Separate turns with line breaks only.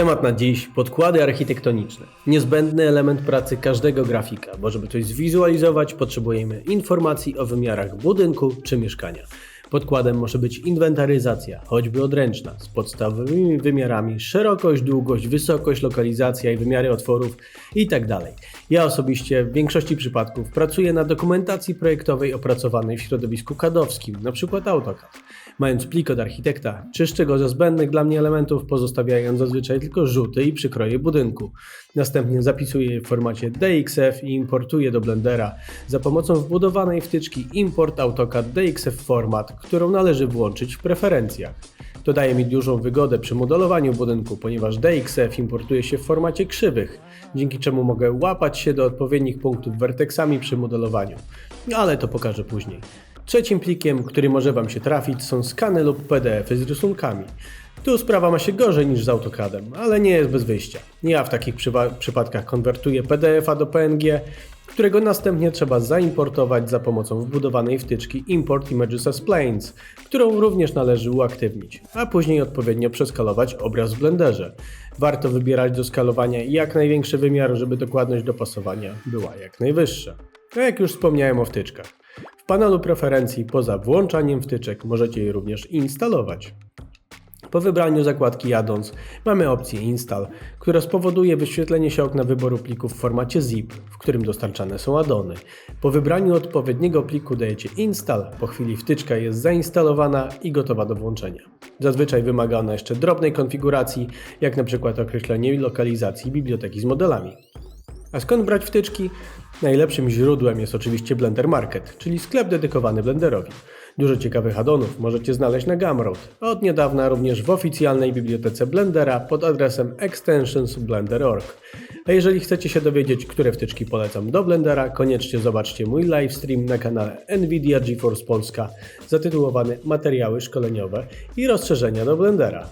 Temat na dziś podkłady architektoniczne. Niezbędny element pracy każdego grafika, bo żeby coś zwizualizować, potrzebujemy informacji o wymiarach budynku czy mieszkania. Podkładem może być inwentaryzacja, choćby odręczna, z podstawowymi wymiarami szerokość, długość, wysokość, lokalizacja i wymiary otworów itd. Ja osobiście w większości przypadków pracuję na dokumentacji projektowej opracowanej w środowisku kadowskim, np. AutoCAD. Mając plik od architekta, czyszczę go ze zbędnych dla mnie elementów, pozostawiając zazwyczaj tylko rzuty i przykroje budynku. Następnie zapisuję je w formacie DXF i importuję do Blendera za pomocą wbudowanej wtyczki Import AutoCAD DXF Format, którą należy włączyć w preferencjach. To daje mi dużą wygodę przy modelowaniu budynku, ponieważ DXF importuje się w formacie krzywych, dzięki czemu mogę łapać się do odpowiednich punktów werteksami przy modelowaniu. Ale to pokażę później. Trzecim plikiem, który może Wam się trafić, są skany lub PDFy z rysunkami. Tu sprawa ma się gorzej niż z AutoCADem, ale nie jest bez wyjścia. Ja w takich przypadkach konwertuję PDF-a do PNG, którego następnie trzeba zaimportować za pomocą wbudowanej wtyczki Import Images as Planes, którą również należy uaktywnić, a później odpowiednio przeskalować obraz w Blenderze. Warto wybierać do skalowania jak największy wymiar, żeby dokładność dopasowania była jak najwyższa. A jak już wspomniałem o wtyczkach. W panelu preferencji poza włączaniem wtyczek możecie je również instalować. Po wybraniu zakładki Addons mamy opcję Install, która spowoduje wyświetlenie się okna wyboru plików w formacie zip, w którym dostarczane są addony. Po wybraniu odpowiedniego pliku dajecie Install, po chwili wtyczka jest zainstalowana i gotowa do włączenia. Zazwyczaj wymaga ona jeszcze drobnej konfiguracji, jak na przykład określenie lokalizacji biblioteki z modelami. A skąd brać wtyczki? Najlepszym źródłem jest oczywiście Blender Market, czyli sklep dedykowany Blenderowi. Dużo ciekawych addonów możecie znaleźć na Gumroad, a od niedawna również w oficjalnej bibliotece Blendera pod adresem extensionsblender.org. A jeżeli chcecie się dowiedzieć, które wtyczki polecam do Blendera, koniecznie zobaczcie mój livestream na kanale Nvidia GeForce Polska zatytułowany Materiały szkoleniowe i rozszerzenia do Blendera.